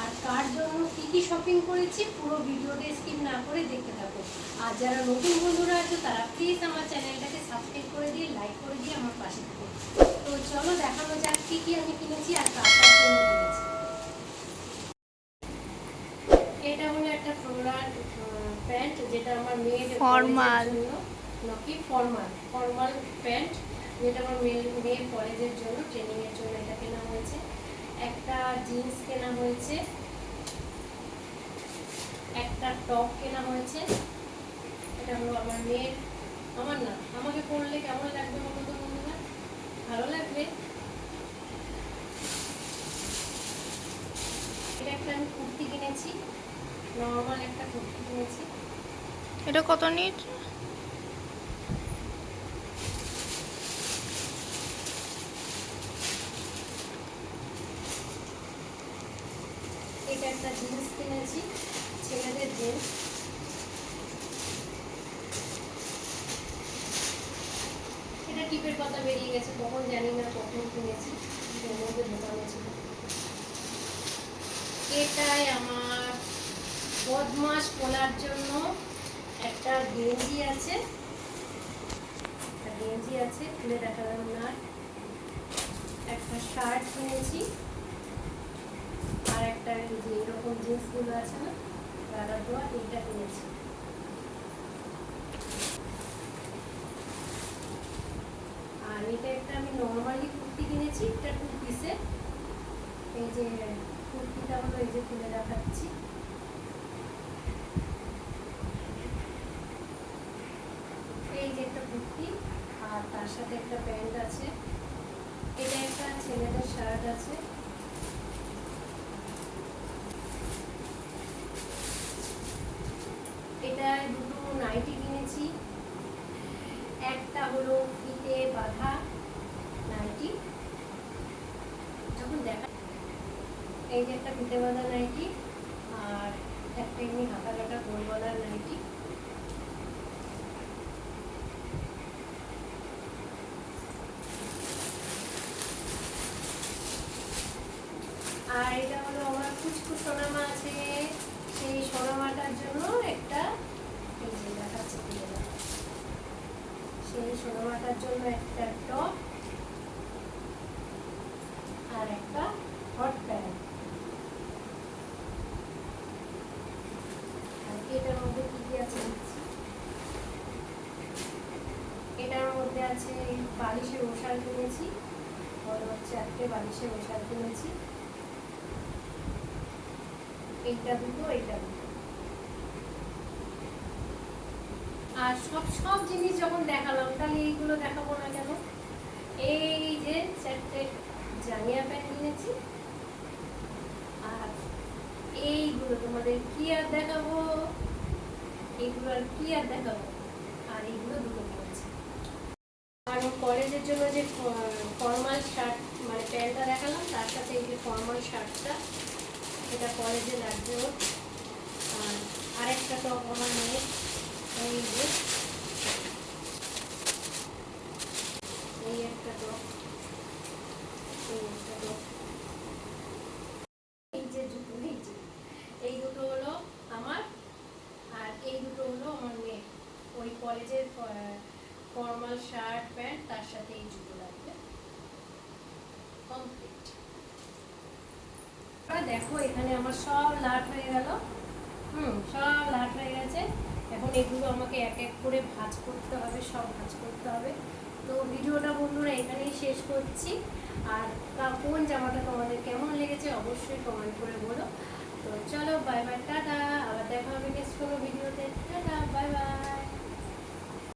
আর কার জন্য কি কি শপিং করেছি পুরো ভিডিওটা স্কিপ না করে দেখতে থাকো। আর যারা নতুন বন্ধুরা আছে তারা প্লিজ আমার চ্যানেলটাকে সাবস্ক্রাইব করে দিয়ে লাইক করে দিয়ে আমার পাশে থাকো। তো চলো দেখানো যাক কি কি আমি কিনেছি আর কার কার জন্য কিনেছি। এটা হলো একটা ফ্লোরাল প্যান্ট যেটা আমার মেয়ের জন্য। নাকি? ফর্মাল। ফর্মাল প্যান্ট যেটা আমার মেয়ের মেয়ের কলেজের জন্য ট্রেনিংয়ের জন্য এটা কেনা হয়েছে একটা জিন্স কেনা হয়েছে। একটা টপ কেনা হয়েছে। এটা হলো আমার মেয়ের, আমার না, আমাকে পরলে কেমন লাগবে বলো তো বন্ধুরা? ভালো লাগবে? এটা একটা আমি কুর্তি কিনেছি, নর্মাল একটা কুর্তি কিনেছি। এটা কত নিয়েছে এটা একটা জিন্স কিনেছি ছেলেদের এটা টিপের পাতা বেরিয়ে গেছে, কখন জানি না, কখন কিনেছি মধ্যে ঢোকানো ছিল। এটাই আমার বদমাস খোলার জন্য একটা গেঞ্জি আছে। একটা গেঞ্জি আছে, খুলে দেখালাম না। একটা শার্ট কিনেছি। আর একটা যে এরকম জিন্সগুলো আছে না গালা দেওয়া এইটা কিনেছি আর এটা একটা আমি নর্মালি কুর্তি কিনেছি, এটা টু পিসে এই যে কুর্তিটা হলো এই যে খুলে দেখাচ্ছি এই যে একটা কুর্তি, আর তার সাথে একটা প্যান্ট আছে। এটা একটা ছেলেদের শার্ট আছে এটা দুটো নাইটি কিনেছি। একটা হলো ফিতে বাঁধা নাইটি। যখন দেখা এই যে একটা ফিতে বাঁধা নাইটি আর একটা এমনি হাতা কাটা গোল গলার নাইটি। আর এটা হলো আমার কুচকু সোনামা আছে। সেই সোনামাটার জন্য একটা সেই সোনামাটার জন্য একটা টপ আর একটা হট প্যান্ট। এটার মধ্যে কি কি আছে। এটার মধ্যে আছে বালিশের মশাল কিনেছি। বালিশের মশাল কিনেছি। এইটা দুটো এইটা দুটো। আর সব সব জিনিস যখন দেখালাম, তাহলে এইগুলো দেখাবো না কেন? এই যে চারটে জাঙ্গিয়া প্যান্ট কিনেছি আর এইগুলো তোমাদের কি আর দেখাবো? এইগুলো আর কি আর দেখাবো? আর এইগুলো দুটো কিনেছি আর কলেজের জন্য যে ফর্মাল শার্ট মানে প্যান্টটা দেখালাম, তার সাথে এই যে ফর্মাল শার্টটা এটা কলেজে লাগবে আর আরেকটা টপ আমার মেয়ে এই দুটো হলো আমার আর এই দুটো হলো আমার মেয়ে। ওই কলেজের ফর্মাল শার্ট প্যান্ট, তার সাথে জুতো লাগবে কমপ্লিট দেখো এখানে আমার সব লাট হয়ে গেল। হুম, সব লাট হয়ে গেছে। এগুলো আমাকে এক এক করে ভাজ করতে হবে, সব ভাজ করতে হবে। তো ভিডিওটা বন্ধুরা এখানেই শেষ করছি। আর কোন জামাটা তোমাদের কেমন লেগেছে অবশ্যই কমেন্ট করে বলো। তো চলো বাই বাই টাটা। আবার দেখা হবে নেক্সট কোনো ভিডিওতে। Tata bye bye